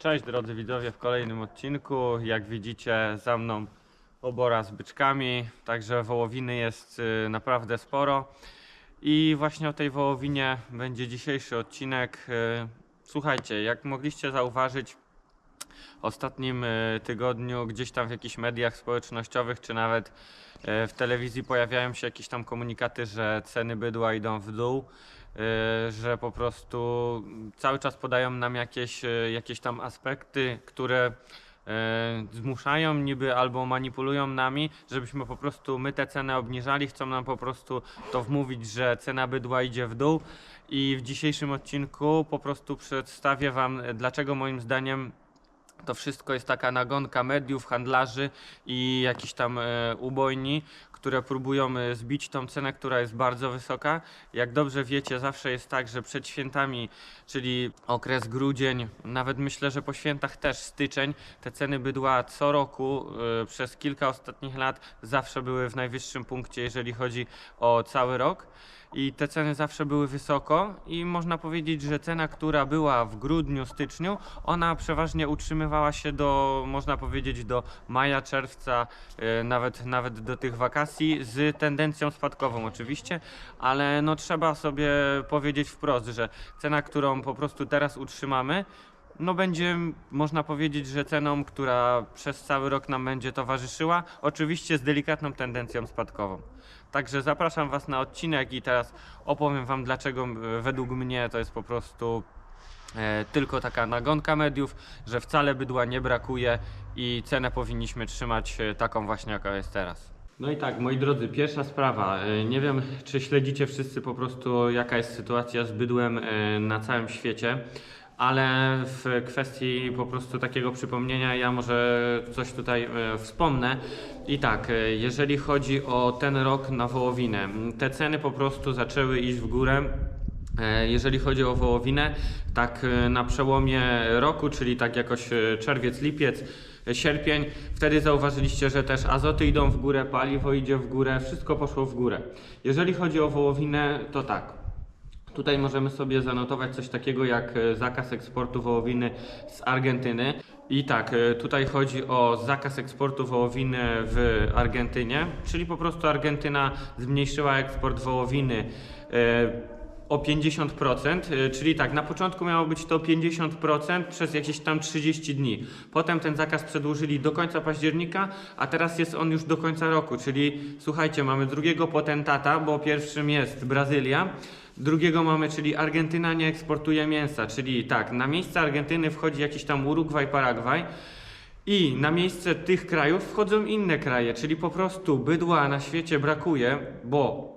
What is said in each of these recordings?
Cześć drodzy widzowie w kolejnym odcinku. Jak widzicie za mną obora z byczkami, także wołowiny jest y, naprawdę sporo. I właśnie o tej wołowinie będzie dzisiejszy odcinek. Y, Słuchajcie, jak mogliście zauważyć, w ostatnim y, tygodniu gdzieś tam w jakichś mediach społecznościowych, czy nawet w telewizji pojawiają się jakieś tam komunikaty, że ceny bydła idą w dół, że po prostu cały czas podają nam jakieś, y, jakieś tam aspekty, które y, zmuszają niby albo manipulują nami, żebyśmy po prostu my te ceny obniżali, chcą nam po prostu to wmówić, że cena bydła idzie w dół. I w dzisiejszym odcinku po prostu przedstawię Wam, y, dlaczego moim zdaniem to wszystko jest taka nagonka mediów, handlarzy i jakichś tam e, ubojni, które próbują e, zbić tą cenę, która jest bardzo wysoka. Jak dobrze wiecie, zawsze jest tak, że przed świętami, czyli okres grudzień, nawet myślę, że po świętach też styczeń, te ceny bydła co roku e, przez kilka ostatnich lat zawsze były w najwyższym punkcie, jeżeli chodzi o cały rok i te ceny zawsze były wysoko. I można powiedzieć, że cena, która była w grudniu, styczniu, ona przeważnie utrzymywała się do, można powiedzieć, do maja, czerwca, e, nawet, nawet do tych wakacji z tendencją spadkową oczywiście, ale no trzeba sobie powiedzieć wprost, że cena, którą po prostu teraz utrzymamy, no będzie, można powiedzieć, że ceną, która przez cały rok nam będzie towarzyszyła, oczywiście z delikatną tendencją spadkową. Także zapraszam Was na odcinek i teraz opowiem Wam, dlaczego e, według mnie to jest po prostu e, tylko taka nagonka mediów, że wcale bydła nie brakuje i cenę powinniśmy trzymać e, taką właśnie, jaka jest teraz. No i tak, moi drodzy, pierwsza sprawa. E, Nie wiem, czy śledzicie wszyscy po prostu, jaka jest sytuacja z bydłem na całym świecie, ale w kwestii po prostu takiego przypomnienia ja może coś tutaj e, wspomnę. I tak, e, jeżeli chodzi o ten rok na wołowinę, te ceny po prostu zaczęły iść w górę. E, Jeżeli chodzi o wołowinę, tak na przełomie roku, czyli tak jakoś czerwiec, lipiec, sierpień, wtedy zauważyliście, że też azoty idą w górę, paliwo idzie w górę, wszystko poszło w górę. Jeżeli chodzi o wołowinę, to tak. Tutaj możemy sobie zanotować coś takiego jak e, zakaz eksportu wołowiny z Argentyny. I tak, e, tutaj chodzi o zakaz eksportu wołowiny w Argentynie, czyli po prostu Argentyna zmniejszyła eksport wołowiny e, o 50%, y, czyli tak, na początku miało być to 50% przez jakieś tam 30 dni. Potem ten zakaz przedłużyli do końca października, a teraz jest on już do końca roku, czyli słuchajcie, mamy drugiego potentata, bo pierwszym jest Brazylia, drugiego mamy, czyli Argentyna nie eksportuje mięsa, czyli tak, na miejsce Argentyny wchodzi jakiś tam Urugwaj, Paragwaj, i na miejsce tych krajów wchodzą inne kraje, czyli po prostu bydła na świecie brakuje, bo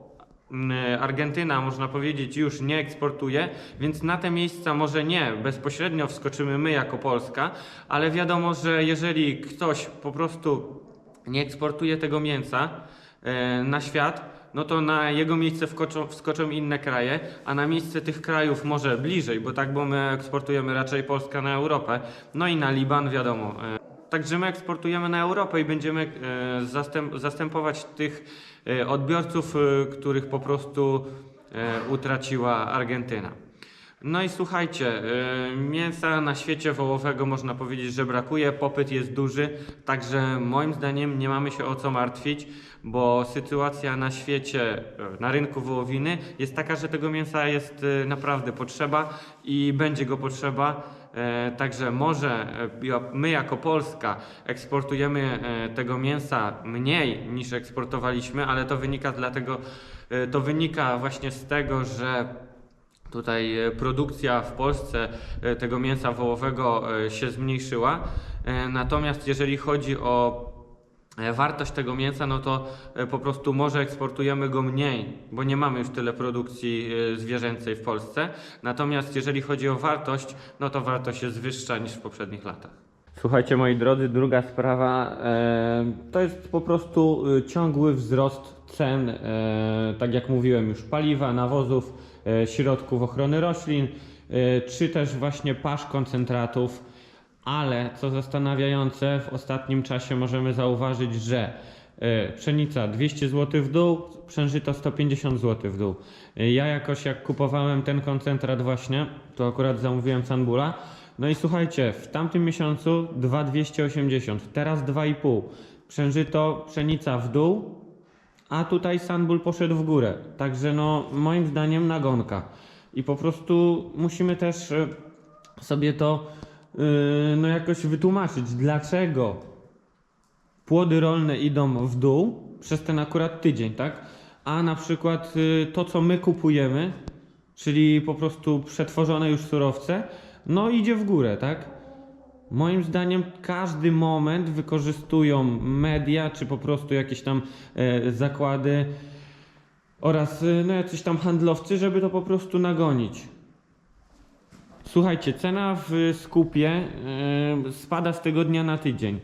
Argentyna, można powiedzieć, już nie eksportuje, więc na te miejsca może nie bezpośrednio wskoczymy my jako Polska, ale wiadomo, że jeżeli ktoś po prostu nie eksportuje tego mięsa e, na świat, no to na jego miejsce wskoczą, wskoczą inne kraje, a na miejsce tych krajów może bliżej, bo tak, bo my eksportujemy raczej Polska na Europę, no i na Liban, wiadomo. Także my eksportujemy na Europę i będziemy e, zastęp, zastępować tych e, odbiorców, e, których po prostu utraciła Argentyna. No i słuchajcie, mięsa na świecie wołowego można powiedzieć, że brakuje, popyt jest duży, także moim zdaniem nie mamy się o co martwić, bo sytuacja na świecie, na rynku wołowiny jest taka, że tego mięsa jest naprawdę potrzeba i będzie go potrzeba. E, Także może e, my jako Polska eksportujemy e, tego mięsa mniej niż eksportowaliśmy, ale to wynika dlatego, to wynika właśnie z tego, że Tutaj produkcja w Polsce tego mięsa wołowego się zmniejszyła. Natomiast jeżeli chodzi o wartość tego mięsa, no to e, po prostu może eksportujemy go mniej, bo nie mamy już tyle produkcji e, zwierzęcej w Polsce. Natomiast jeżeli chodzi o wartość, no to wartość jest wyższa niż w poprzednich latach. Słuchajcie moi drodzy, druga sprawa e, to jest po prostu e, ciągły wzrost cen, e, tak jak mówiłem już, paliwa, nawozów, e, środków ochrony roślin, e, czy też właśnie pasz koncentratów, ale co zastanawiające, w ostatnim czasie możemy zauważyć, że e, pszenica 200 zł w dół, przężyto 150 zł w dół. E, Ja jakoś jak kupowałem ten koncentrat właśnie, to akurat zamówiłem Sanbula, No i słuchajcie, w tamtym miesiącu 2,280, teraz 2,5. Przężyto, pszenica w dół, a tutaj Sunbull poszedł w górę. Także no, moim zdaniem nagonka. I po prostu musimy też e, sobie to no jakoś wytłumaczyć, dlaczego płody rolne idą w dół przez ten akurat tydzień, tak? A na przykład y, to, co my kupujemy, czyli po prostu przetworzone już surowce, no idzie w górę, tak? Moim zdaniem każdy moment wykorzystują media, czy po prostu jakieś tam e, zakłady oraz e, no jacyś tam handlowcy, żeby to po prostu nagonić. Słuchajcie, cena w skupie e, spada z tygodnia na tydzień.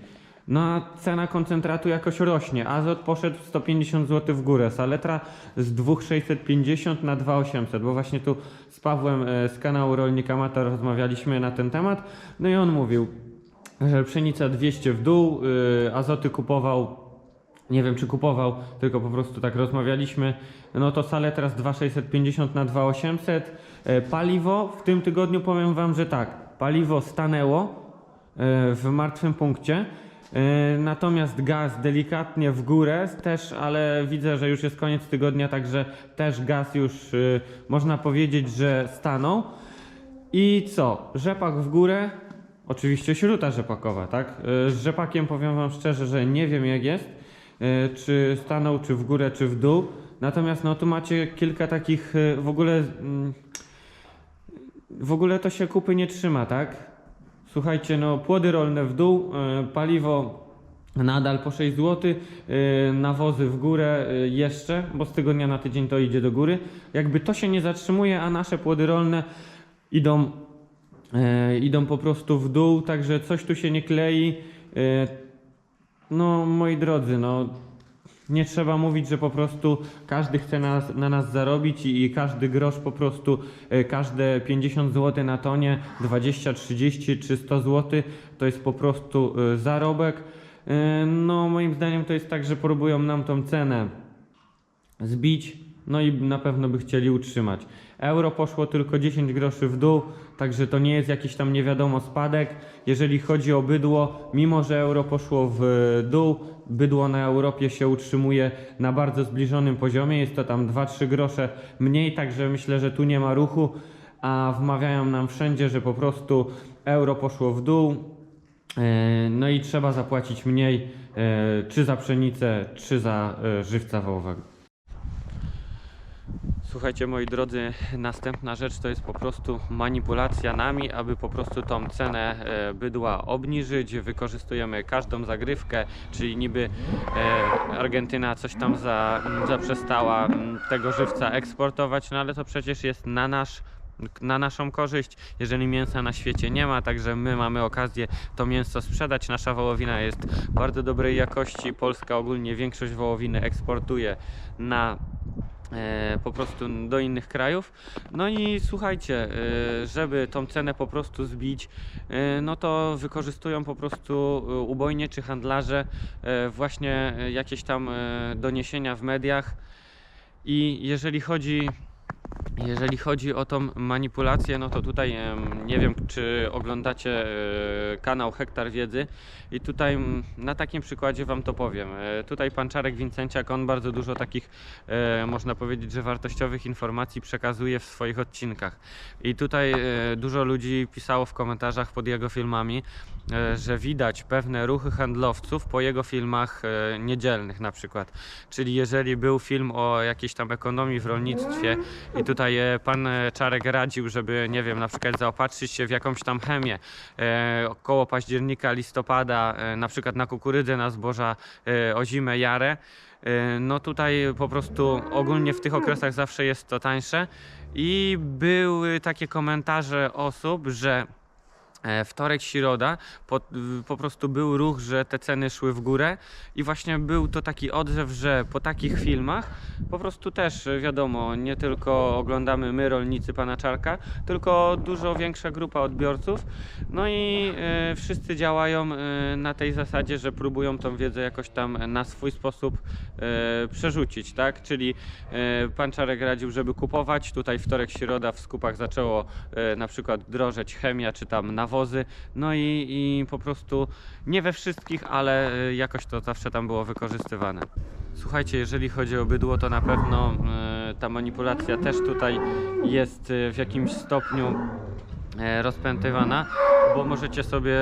No a cena koncentratu jakoś rośnie. Azot poszedł 150 zł w górę, saletra z 2650 na 2800, bo właśnie tu z Pawłem e, z kanału Rolnik Amator rozmawialiśmy na ten temat. No i on mówił, że pszenica 200 w dół, y, azoty kupował nie wiem czy kupował, tylko po prostu tak rozmawialiśmy. No to salę teraz 2650 na 2800. E, Paliwo w tym tygodniu powiem wam, że tak. Paliwo stanęło e, w martwym punkcie. E, Natomiast gaz delikatnie w górę też, ale widzę, że już jest koniec tygodnia, także też gaz już można powiedzieć, że stanął. I co? Rzepak w górę. Oczywiście śruta rzepakowa, tak? Z rzepakiem powiem Wam szczerze, że nie wiem jak jest. Czy stanął, czy w górę, czy w dół. Natomiast no tu macie kilka takich w ogóle. W ogóle to się kupy nie trzyma, tak? Słuchajcie, no płody rolne w dół, y, paliwo nadal po 6 zł, y, nawozy w górę y, jeszcze, bo z tygodnia na tydzień to idzie do góry. Jakby to się nie zatrzymuje, a nasze płody rolne idą, e, idą po prostu w dół, także coś tu się nie klei. E, no moi drodzy, no nie trzeba mówić, że po prostu każdy chce na nas zarobić i, i każdy grosz po prostu, e, każde 50 zł na tonie, 20, 30 czy 100 zł to jest po prostu e, zarobek. E, No moim zdaniem to jest tak, że próbują nam tą cenę zbić, no i na pewno by chcieli utrzymać. Euro poszło tylko 10 groszy w dół, także to nie jest jakiś tam nie wiadomo spadek. Jeżeli chodzi o bydło, mimo że euro poszło w dół, bydło na Europie się utrzymuje na bardzo zbliżonym poziomie, jest to tam 2-3 grosze mniej, także myślę, że tu nie ma ruchu, a wmawiają nam wszędzie, że po prostu euro poszło w dół, E, No i trzeba zapłacić mniej, e, czy za pszenicę, czy za e, żywca wołowego. Słuchajcie moi drodzy, następna rzecz to jest po prostu manipulacja nami, aby po prostu tą cenę e, bydła obniżyć. Wykorzystujemy każdą zagrywkę, czyli niby e, Argentyna coś tam za, zaprzestała m, tego żywca eksportować, no ale to przecież jest na nasz na naszą korzyść, jeżeli mięsa na świecie nie ma, także my mamy okazję to mięso sprzedać. Nasza wołowina jest bardzo dobrej jakości. Polska ogólnie większość wołowiny eksportuje na po prostu do innych krajów. No i słuchajcie, e, żeby tą cenę po prostu zbić, e, no to wykorzystują po prostu e, ubojnie czy handlarze e, właśnie e, jakieś tam e, doniesienia w mediach. I jeżeli chodzi jeżeli chodzi o tą manipulację, no to tutaj nie wiem, czy oglądacie e, kanał Hektar Wiedzy i tutaj na takim przykładzie Wam to powiem. E, Tutaj pan Czarek Wincenciak, on bardzo dużo takich, e, można powiedzieć, że wartościowych informacji przekazuje w swoich odcinkach. I tutaj dużo ludzi pisało w komentarzach pod jego filmami, że widać pewne ruchy handlowców po jego filmach e, niedzielnych na przykład. Czyli jeżeli był film o jakiejś tam ekonomii w rolnictwie i tutaj e, pan e, Czarek radził, żeby, nie wiem, na przykład zaopatrzyć się w jakąś tam chemię e, około października, listopada, e, na przykład na kukurydzę, na zboża e, o zimę, jarę, e, no tutaj po prostu ogólnie w tych okresach zawsze jest to tańsze i były takie komentarze osób, że e, wtorek, środa, po, po prostu był ruch, że te ceny szły w górę i właśnie był to taki odzew, że po takich filmach po prostu też e, wiadomo, nie tylko oglądamy my, rolnicy pana Czarka, tylko dużo większa grupa odbiorców. No i e, wszyscy działają e, na tej zasadzie, że próbują tą wiedzę jakoś tam na swój sposób e, przerzucić, tak? Czyli e, pan Czarek radził, żeby kupować. Tutaj wtorek, środa w skupach zaczęło e, na przykład drożeć chemia czy tam nawozy nawozy, no i, i po prostu nie we wszystkich, ale y, jakoś to zawsze tam było wykorzystywane. Słuchajcie, jeżeli chodzi o bydło, to na pewno y, ta manipulacja też tutaj jest y, w jakimś stopniu rozpętywana, bo możecie sobie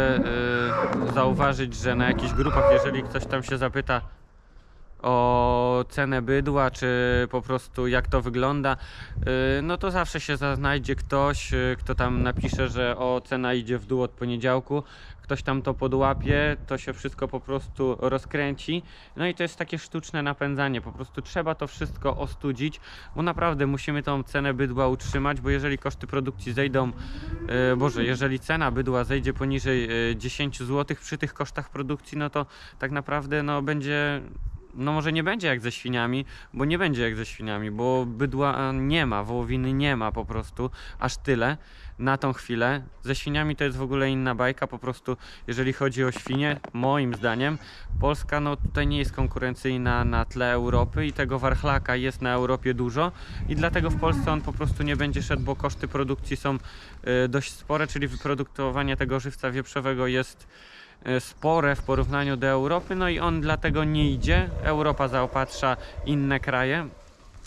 zauważyć, że na jakichś grupach, jeżeli ktoś tam się zapyta o cenę bydła, czy po prostu jak to wygląda, e, no to zawsze się znajdzie ktoś, e, kto tam napisze, że o cena idzie w dół od poniedziałku, ktoś tam to podłapie, to się wszystko po prostu rozkręci. No i to jest takie sztuczne napędzanie, po prostu trzeba to wszystko ostudzić, bo naprawdę musimy tą cenę bydła utrzymać, bo jeżeli koszty produkcji zejdą, e, Boże, jeżeli cena bydła zejdzie poniżej e, 10 zł przy tych kosztach produkcji, no to tak naprawdę no będzie no może nie będzie jak ze świniami, bo nie będzie jak ze świniami, bo bydła nie ma, wołowiny nie ma po prostu, aż tyle na tą chwilę. Ze świniami to jest w ogóle inna bajka, po prostu jeżeli chodzi o świnie, moim zdaniem Polska no tutaj nie jest konkurencyjna na tle Europy i tego warchlaka jest na Europie dużo i dlatego w Polsce on po prostu nie będzie szedł, bo koszty produkcji są e, dość spore, czyli wyprodukowanie tego żywca wieprzowego jest e, spore w porównaniu do Europy, no i on dlatego nie idzie. Europa zaopatrza inne kraje,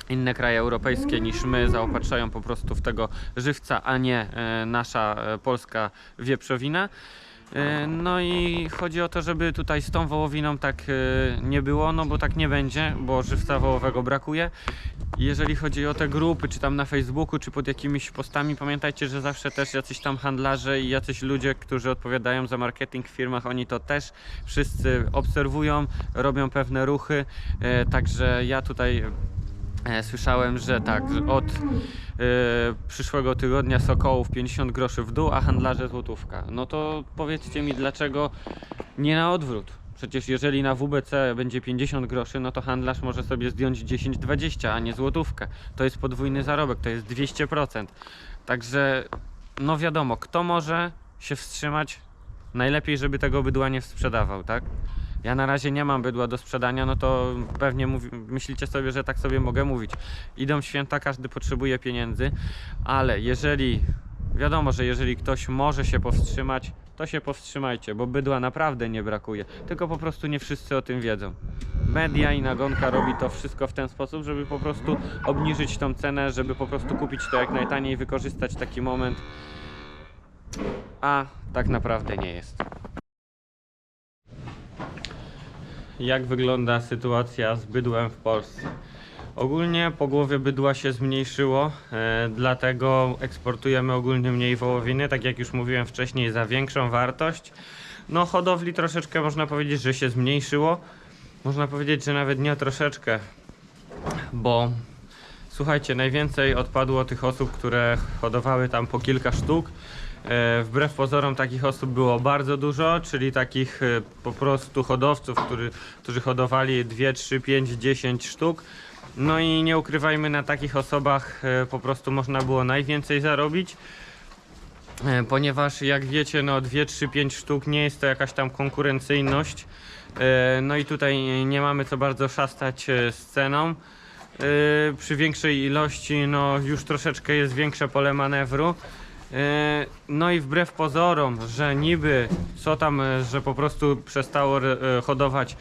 inne kraje europejskie niż my zaopatrzają po prostu w tego żywca, a nie e, nasza e, polska wieprzowina. E, No i chodzi o to, żeby tutaj z tą wołowiną tak e, nie było, no bo tak nie będzie, bo żywca wołowego brakuje. Jeżeli chodzi o te grupy, czy tam na Facebooku, czy pod jakimiś postami, pamiętajcie, że zawsze też jacyś tam handlarze i jacyś ludzie, którzy odpowiadają za marketing w firmach, oni to też wszyscy obserwują, robią pewne ruchy. E, Także ja tutaj słyszałem, że tak, od e, przyszłego tygodnia Sokołów 50 groszy w dół, a handlarze złotówka. No to powiedzcie mi, dlaczego nie na odwrót? Przecież jeżeli na WBC będzie 50 groszy, no to handlarz może sobie zdjąć 10-20, a nie złotówkę. To jest podwójny zarobek, to jest 200%. Także, no wiadomo, kto może się wstrzymać, najlepiej, żeby tego bydła nie sprzedawał, tak? Ja na razie nie mam bydła do sprzedania, no to pewnie mówi, myślicie sobie, że tak sobie mogę mówić. Idą święta, każdy potrzebuje pieniędzy, ale jeżeli, wiadomo, że jeżeli ktoś może się powstrzymać, to się powstrzymajcie, bo bydła naprawdę nie brakuje, tylko po prostu nie wszyscy o tym wiedzą. Media i nagonka robi to wszystko w ten sposób, żeby po prostu obniżyć tą cenę, żeby po prostu kupić to jak najtaniej, wykorzystać taki moment, a tak naprawdę nie jest. Jak wygląda sytuacja z bydłem w Polsce. Ogólnie po głowie bydła się zmniejszyło, e, dlatego eksportujemy ogólnie mniej wołowiny, tak jak już mówiłem wcześniej, za większą wartość. No hodowli troszeczkę można powiedzieć, że się zmniejszyło. Można powiedzieć, że nawet nie troszeczkę, bo słuchajcie, najwięcej odpadło tych osób, które hodowały tam po kilka sztuk. E, Wbrew pozorom takich osób było bardzo dużo, czyli takich e, po prostu hodowców, który, którzy hodowali 2, 3, 5, 10 sztuk. No i nie ukrywajmy, na takich osobach e, po prostu można było najwięcej zarobić. Ponieważ jak wiecie, no 2, 3, 5 sztuk nie jest to jakaś tam konkurencyjność. No i tutaj nie mamy co bardzo szastać z ceną. E, Przy większej ilości no już troszeczkę jest większe pole manewru. E, No i wbrew pozorom, że niby co tam, e, że po prostu przestało e, hodować,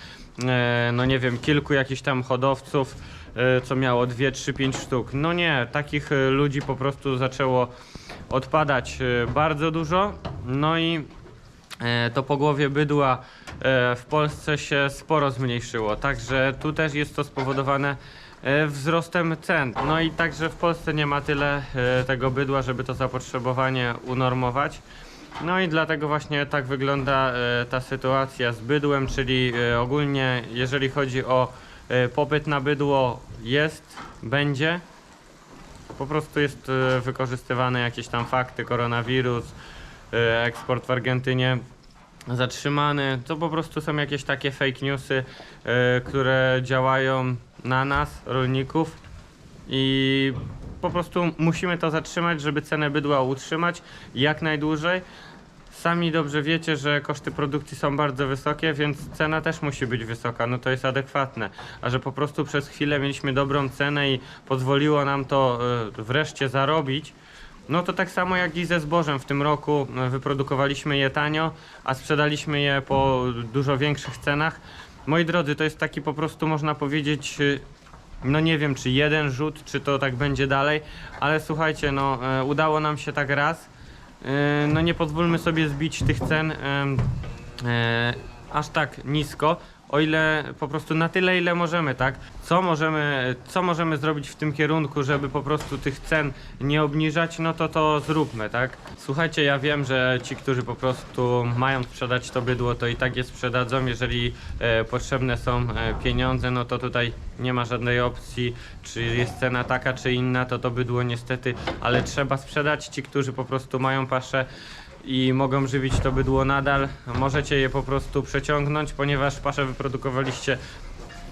e, no nie wiem, kilku jakichś tam hodowców, e, co miało 2, 3, 5 sztuk. No nie, takich ludzi po prostu zaczęło odpadać e, bardzo dużo. No i to pogłowie bydła e, w Polsce się sporo zmniejszyło. Także tu też jest to spowodowane wzrostem cen. No i także w Polsce nie ma tyle e, tego bydła, żeby to zapotrzebowanie unormować. No i dlatego właśnie tak wygląda e, ta sytuacja z bydłem, czyli e, ogólnie jeżeli chodzi o e, popyt na bydło jest, będzie. Po prostu jest e, wykorzystywane jakieś tam fakty, koronawirus, e, eksport w Argentynie zatrzymany. To po prostu są jakieś takie fake newsy, e, które działają na nas, rolników i po prostu musimy to zatrzymać, żeby cenę bydła utrzymać jak najdłużej. Sami dobrze wiecie, że koszty produkcji są bardzo wysokie, więc cena też musi być wysoka, no to jest adekwatne. A że po prostu przez chwilę mieliśmy dobrą cenę i pozwoliło nam to e, wreszcie zarobić, No to tak samo jak i ze zbożem w tym roku e, wyprodukowaliśmy je tanio, a sprzedaliśmy je po dużo większych cenach. Moi drodzy, to jest taki po prostu można powiedzieć, y, no nie wiem czy jeden rzut, czy to tak będzie dalej, ale słuchajcie, no e, udało nam się tak raz. E, No nie pozwólmy sobie zbić tych cen e, aż tak nisko, o ile po prostu na tyle ile możemy, tak? Co możemy, co możemy zrobić w tym kierunku, żeby po prostu tych cen nie obniżać, no to to zróbmy, tak? Słuchajcie, ja wiem, że ci, którzy po prostu mają sprzedać to bydło, to i tak je sprzedadzą. Jeżeli e, potrzebne są e, pieniądze, no to tutaj nie ma żadnej opcji, czy jest cena taka, czy inna, to to bydło niestety, ale trzeba sprzedać. Ci, którzy po prostu mają paszę, i mogą żywić to bydło nadal. Możecie je po prostu przeciągnąć, ponieważ paszę wyprodukowaliście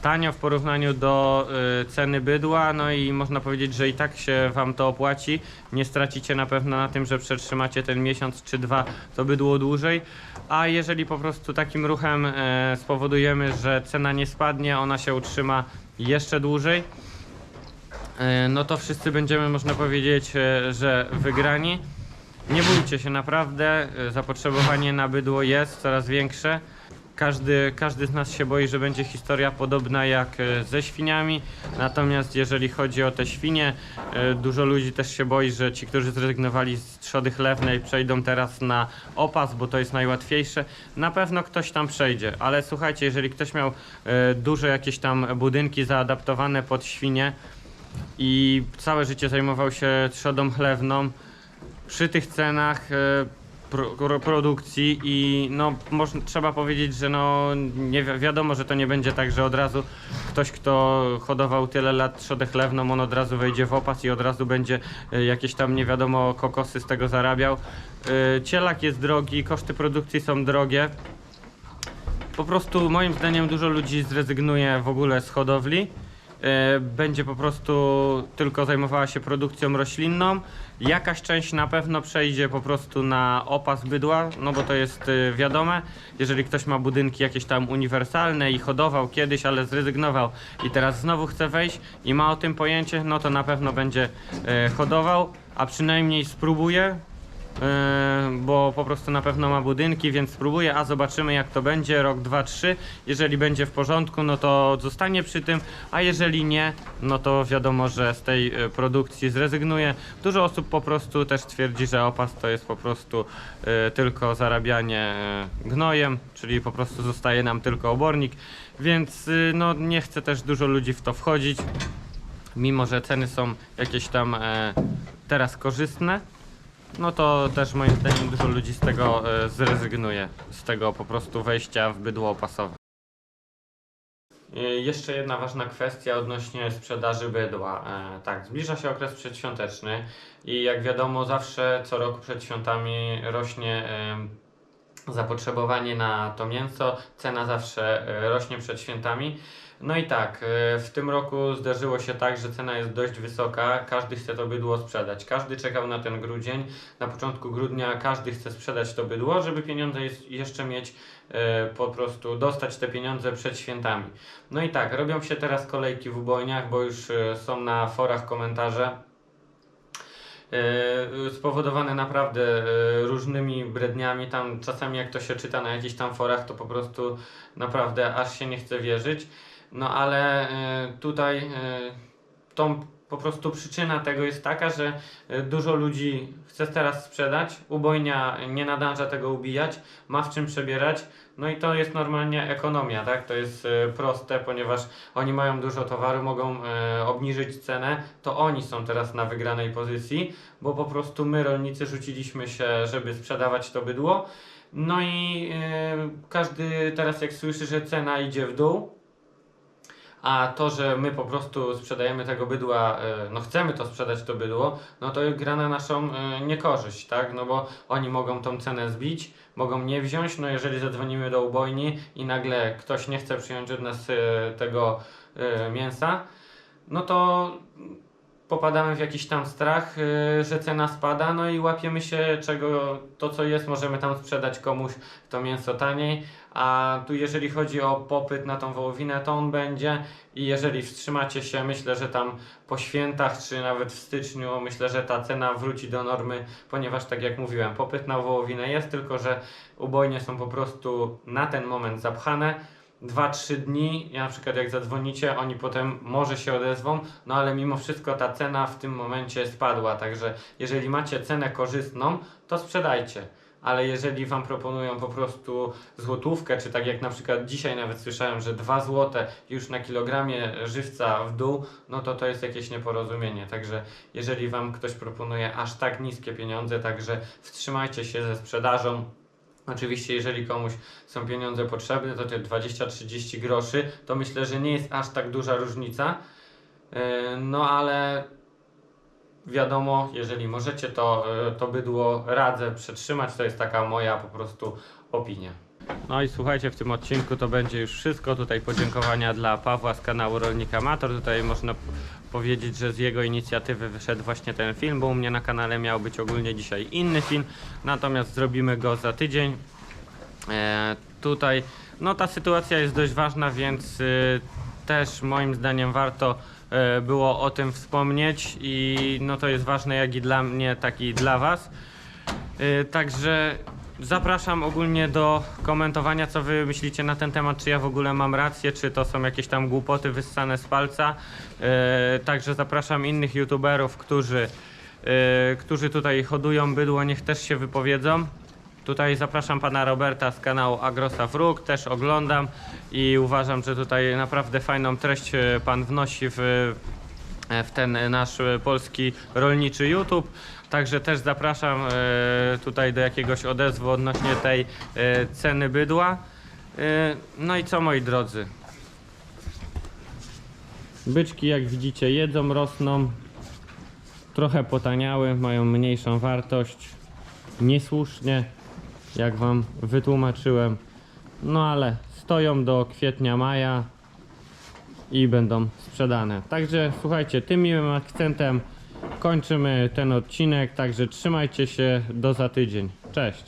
tanio w porównaniu do y, ceny bydła, no i można powiedzieć, że i tak się Wam to opłaci. Nie stracicie na pewno na tym, że przetrzymacie ten miesiąc czy dwa to bydło dłużej. A jeżeli po prostu takim ruchem y, spowodujemy, że cena nie spadnie, ona się utrzyma jeszcze dłużej, y, no to wszyscy będziemy, można powiedzieć, y, że wygrani. Nie bójcie się, naprawdę y, zapotrzebowanie na bydło jest coraz większe. Każdy, każdy z nas się boi, że będzie historia podobna jak y, ze świniami. Natomiast jeżeli chodzi o te świnie, y, dużo ludzi też się boi, że ci, którzy zrezygnowali z trzody chlewnej, przejdą teraz na opas, bo to jest najłatwiejsze. Na pewno ktoś tam przejdzie, ale słuchajcie, jeżeli ktoś miał duże jakieś tam budynki zaadaptowane pod świnie i całe życie zajmował się trzodą chlewną, przy tych cenach e, pro, pro, produkcji i no można, trzeba powiedzieć, że no nie wi- wiadomo, że to nie będzie tak, że od razu ktoś, kto hodował tyle lat trzodę chlewną, on od razu wejdzie w opas i od razu będzie e, jakieś tam nie wiadomo kokosy z tego zarabiał. E, Cielak jest drogi, koszty produkcji są drogie. Po prostu moim zdaniem dużo ludzi zrezygnuje w ogóle z hodowli. E, Będzie po prostu tylko zajmowała się produkcją roślinną. Jakaś część na pewno przejdzie po prostu na opas bydła, no bo to jest e, wiadome. Jeżeli ktoś ma budynki jakieś tam uniwersalne i hodował kiedyś, ale zrezygnował i teraz znowu chce wejść i ma o tym pojęcie, no to na pewno będzie e, hodował, a przynajmniej spróbuje, bo po prostu na pewno ma budynki, więc spróbuję, a zobaczymy jak to będzie, rok, dwa, trzy. Jeżeli będzie w porządku, no to zostanie przy tym, a jeżeli nie, no to wiadomo, że z tej yy, produkcji zrezygnuje. Dużo osób po prostu też twierdzi, że opas to jest po prostu yy, tylko zarabianie yy, gnojem, czyli po prostu zostaje nam tylko obornik, więc yy, no nie chce też dużo ludzi w to wchodzić, mimo że ceny są jakieś tam e, teraz korzystne no to też moim zdaniem dużo ludzi z tego e, zrezygnuje, z tego po prostu wejścia w bydło opasowe. E, Jeszcze jedna ważna kwestia odnośnie sprzedaży bydła. E, tak, zbliża się okres przedświąteczny i jak wiadomo zawsze co roku przed świątami rośnie zapotrzebowanie na to mięso, cena zawsze rośnie przed świętami. No i tak, e, w tym roku zdarzyło się tak, że cena jest dość wysoka, każdy chce to bydło sprzedać. Każdy czekał na ten grudzień. Na początku grudnia każdy chce sprzedać to bydło, żeby pieniądze jeszcze mieć, e, po prostu dostać te pieniądze przed świętami. No i tak, robią się teraz kolejki w ubojniach, bo już e, są na forach komentarze. Spowodowane naprawdę różnymi bredniami. Tam czasami jak to się czyta na jakichś tam forach, to po prostu naprawdę aż się nie chce wierzyć. No ale e, tutaj e, tą po prostu przyczyna tego jest taka, że e, dużo ludzi chce teraz sprzedać, ubojnia nie nadąża tego ubijać, ma w czym przebierać, no i to jest normalnie ekonomia, tak? To jest proste, ponieważ oni mają dużo towaru, mogą obniżyć cenę, to oni są teraz na wygranej pozycji, bo po prostu my rolnicy rzuciliśmy się, żeby sprzedawać to bydło. No i każdy teraz jak słyszy, że cena idzie w dół, a to, że my po prostu sprzedajemy tego bydła, e, no chcemy to sprzedać to bydło, no to gra na naszą e, niekorzyść, tak? No bo oni mogą tą cenę zbić, mogą nie wziąć, no jeżeli zadzwonimy do ubojni i nagle ktoś nie chce przyjąć od nas e, tego mięsa, no to popadamy w jakiś tam strach, że cena spada, no i łapiemy się czego, to co jest, możemy tam sprzedać komuś to mięso taniej, a tu jeżeli chodzi o popyt na tą wołowinę, to on będzie i jeżeli wstrzymacie się, myślę, że tam po świętach, czy nawet w styczniu, myślę, że ta cena wróci do normy, ponieważ tak jak mówiłem, popyt na wołowinę jest, tylko że ubojnie są po prostu na ten moment zapchane. 2-3 dni, ja na przykład jak zadzwonicie, oni potem może się odezwą, no ale mimo wszystko ta cena w tym momencie spadła, także jeżeli macie cenę korzystną, to sprzedajcie. Ale jeżeli Wam proponują po prostu złotówkę, czy tak jak na przykład dzisiaj nawet słyszałem, że 2 złote już na kilogramie żywca w dół, no to to jest jakieś nieporozumienie. Także jeżeli Wam ktoś proponuje aż tak niskie pieniądze, także wstrzymajcie się ze sprzedażą. Oczywiście, jeżeli komuś są pieniądze potrzebne, to te 20-30 groszy, to myślę, że nie jest aż tak duża różnica. Yy, No ale wiadomo, jeżeli możecie, to, yy, to bydło radzę przetrzymać. To jest taka moja po prostu opinia. No i słuchajcie, w tym odcinku to będzie już wszystko. Tutaj podziękowania dla Pawła z kanału Rolnik Amator. Tutaj można powiedzieć, że z jego inicjatywy wyszedł właśnie ten film, bo u mnie na kanale miał być ogólnie dzisiaj inny film, natomiast zrobimy go za tydzień. E, tutaj no ta sytuacja jest dość ważna, więc y, też moim zdaniem warto e, było o tym wspomnieć i no to jest ważne jak i dla mnie, tak i dla Was. Y, Także zapraszam ogólnie do komentowania, co wy myślicie na ten temat, czy ja w ogóle mam rację, czy to są jakieś tam głupoty wyssane z palca. Y, Także zapraszam innych youtuberów, którzy, którzy tutaj hodują bydło, niech też się wypowiedzą. Tutaj zapraszam pana Roberta z kanału Agrosa Wróg, też oglądam i uważam, że tutaj naprawdę fajną treść e, pan wnosi w, e, w ten nasz e, polski rolniczy YouTube. Także też zapraszam tutaj do jakiegoś odezwu odnośnie tej ceny bydła. No i co moi drodzy? Byczki jak widzicie jedzą, rosną. Trochę potaniały, mają mniejszą wartość. Niesłusznie, jak wam wytłumaczyłem. No ale stoją do kwietnia, maja i będą sprzedane. Także słuchajcie, tym miłym akcentem kończymy ten odcinek. Także trzymajcie się do za tydzień. Cześć.